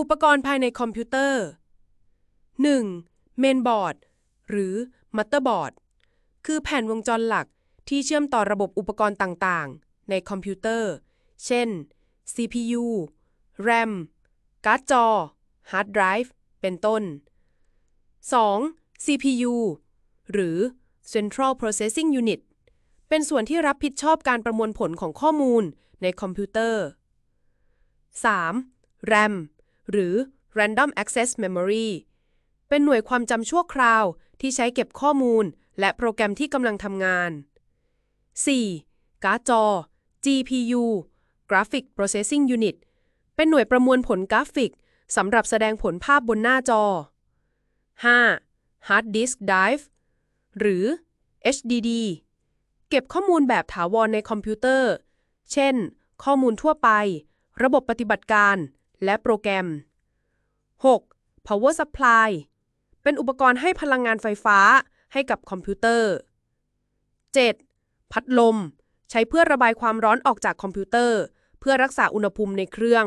อุปกรณ์ภายในคอมพิวเตอร์ 1. เมนบอร์ด หรือมัตเตอร์บอร์ด คือแผ่นวงจรหลักที่เชื่อมต่อระบบอุปกรณ์ต่างๆ ในคอมพิวเตอร์ เช่น CPU RAM การ์ดจอ ฮาร์ดไดรฟ์ เป็นต้น 2. CPU หรือ Central Processing Unit เป็นส่วนที่รับผิดชอบการประมวลผลของข้อมูลในคอมพิวเตอร์ 3. RAM หรือ Random Access Memory เป็นหน่วยความจำชั่วคราวที่ใช้เก็บข้อมูล และโปรแกรมที่กำลังทำงาน 4. การ์ดจอ GPU Graphic Processing Unit เป็นหน่วยประมวลผลกราฟิกสำหรับแสดงผลภาพบนหน้าจอ 5. Hard Disk Drive หรือ HDD เก็บข้อมูลแบบถาวรในคอมพิวเตอร์ เช่น ข้อมูลทั่วไป ระบบปฏิบัติการ และโปรแกรม 6. Power Supply เป็นอุปกรณ์ให้พลังงานไฟฟ้าให้กับคอมพิวเตอร์ 7. พัดลม ใช้เพื่อระบายความร้อนออกจากคอมพิวเตอร์ เพื่อรักษาอุณหภูมิในเครื่อง